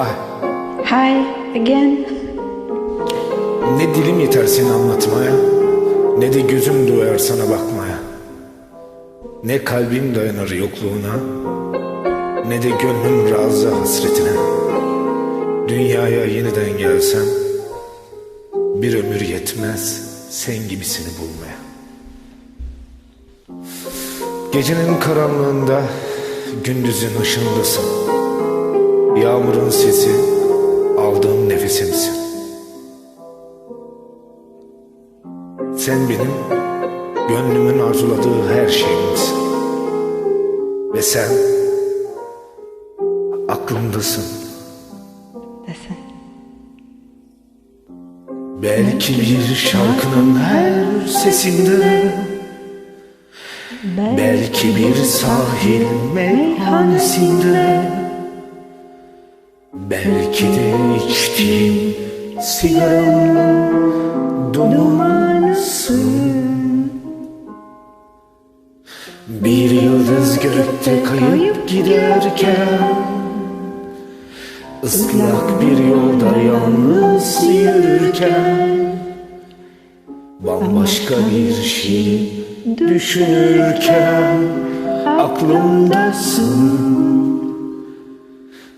Hi. Hi again. Ne dilim yeter seni anlatmaya, ne de gözüm doyar sana bakmaya. Ne kalbim dayanır yokluğuna, ne de gönlüm razı hasretine. Dünyaya yeniden gelsem, bir ömür yetmez sen gibisini bulmaya. Gecenin karanlığında, gündüzün ışığındasın. Yağmurun sesi, aldığım nefesimsin. Sen benim gönlümün arzuladığı her şeyimsin. Ve sen aklımdasın. Listen. Belki bir şarkının her sesinde Belki bir sahil meyhanesinde Belki de içtiğim sigaranın dumanısın Bir yıldız gökte kayıp giderken Islak bir yolda yalnız yürürken Bambaşka bir şey düşünürken Aklımdasın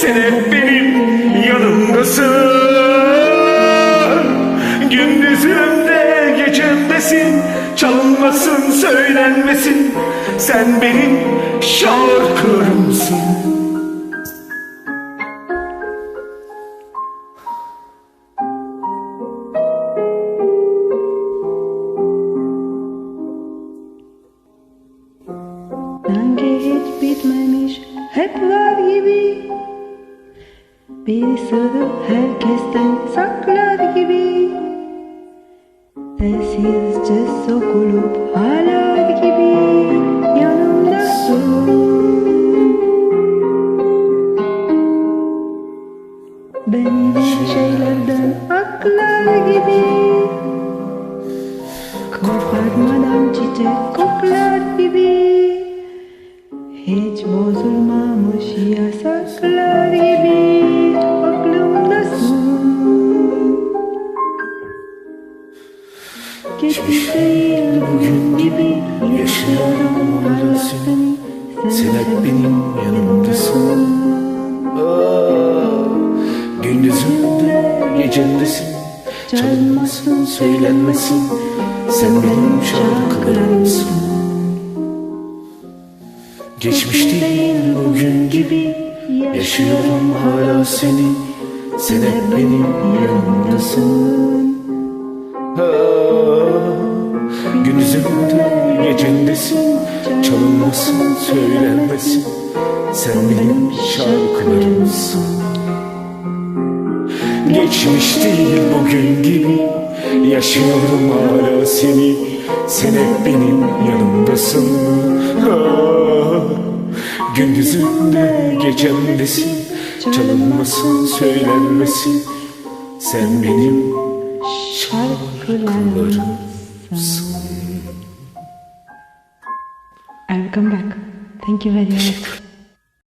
Sen hep benim yanımdasın. Gündüzümde gecemdesin Çalınmasın söylenmesin. Sen benim şarkılarımsın. Sanki hiç bitmemiş? Hep var gibi Bir sırrı herkesten saklar gibi. Sessizce sokulup hala gibi. Yanımdasın Beni şeylerden aklar gibi. Kopartmadan çiçek koklar gibi. Hiç bozulmamış yasaklar gibi Geçmiş değil bugün gibi Yaşıyorum hala seni Sen hep benim yanımdasın. Aa, Gündüzümde gecemdesin. Çalınmasın söylenmesin. Sen benim şarkılarımsın. Geçmiş değil bugün gibi Yaşıyorum hala seni. Sen hep benim yanımdasın Gündüzümde gecemdesin Çalınmasın söylenmesin. Sen benim şarkılarımsın. Geçmiş değil bugün gibi Yaşıyorum hala seni. Sen hep benim yanımdasın. Ah, Gündüzümde gecemdesin Çalınmasın söylenmesin. Sen benim şarkılarımsın I will come back. Thank you very much.